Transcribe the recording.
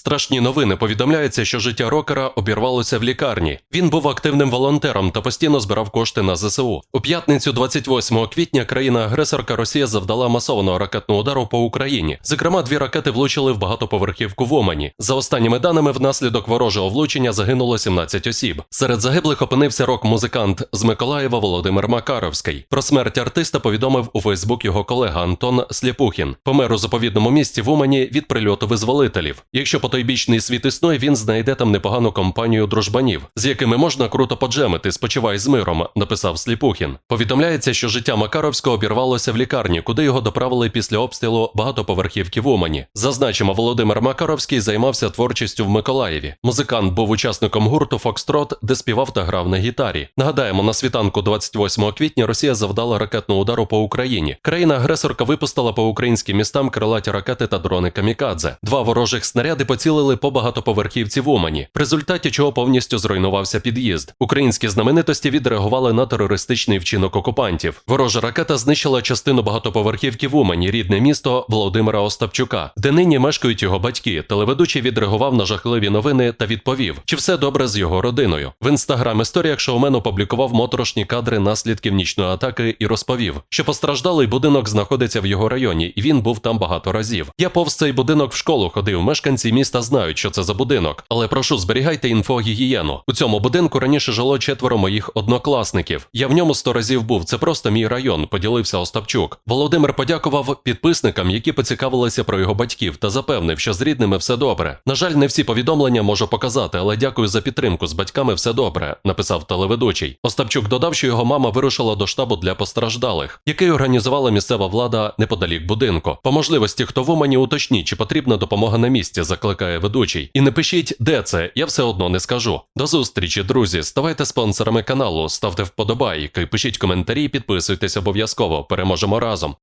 Страшні новини повідомляється, що життя рокера обірвалося в лікарні. Він був активним волонтером та постійно збирав кошти на ЗСУ. У п'ятницю, 28 квітня, країна-агресорка Росія завдала масованого ракетного удару по Україні. Зокрема, дві ракети влучили в багатоповерхівку в Умані. За останніми даними, внаслідок ворожого влучення загинуло 17 осіб. Серед загиблих опинився рок-музикант з Миколаєва Володимир Макаровський. Про смерть артиста повідомив у Фейсбук його колега Антон Сліпухін. Помер у заповідному місті в Умані від прильоту визволителів. Якщо потойбічний світ існує, він знайде там непогану компанію дружбанів, з якими можна круто поджемити. Спочивай з миром, написав Сліпухін. Повідомляється, що життя Макаровського обірвалося в лікарні, куди його доправили після обстрілу багатоповерхівки в Умані. Зазначимо, Володимир Макаровський займався творчістю в Миколаєві. Музикант був учасником гурту Фокстрот, де співав та грав на гітарі. Нагадаємо, на світанку 28 квітня Росія завдала ракетного удару по Україні. Країна-агресорка випустила по українським містам крилаті ракети та дрони камікадзе. Два ворожих снаряди поцілили по багатоповерхівці в Умані, в результаті чого повністю зруйнувався під'їзд. Українські знаменитості відреагували на терористичний вчинок окупантів. Ворожа ракета знищила частину багатоповерхівки в Умані, рідне місто Володимира Остапчука, де нині мешкають його батьки. Телеведучий відреагував на жахливі новини та відповів, чи все добре з його родиною. В інстаграм історіях шоумен опублікував моторошні кадри наслідків нічної атаки і розповів, що постраждалий будинок знаходиться в його районі, і він був там багато разів. Я повз цей будинок в школу ходив. Мешканці міста знають, що це за будинок, але прошу зберігайте інфогігієну. У цьому будинку раніше жило четверо моїх однокласників. Я в ньому сто разів був. Це просто мій район. Поділився Остапчук. Володимир подякував підписникам, які поцікавилися про його батьків, та запевнив, що з рідними все добре. На жаль, не всі повідомлення можу показати, але дякую за підтримку. З батьками все добре, написав телеведучий. Остапчук додав, що його мама вирушила до штабу для постраждалих, який організувала місцева влада неподалік будинку. По можливості, хто в Умані уточніть, чи потрібна допомога на місці, закликає ведучий. І не пишіть, де це, я все одно не скажу. До зустрічі, друзі. Ставайте спонсорами каналу, ставте вподобайки, пишіть коментарі, підписуйтесь обов'язково. Переможемо разом.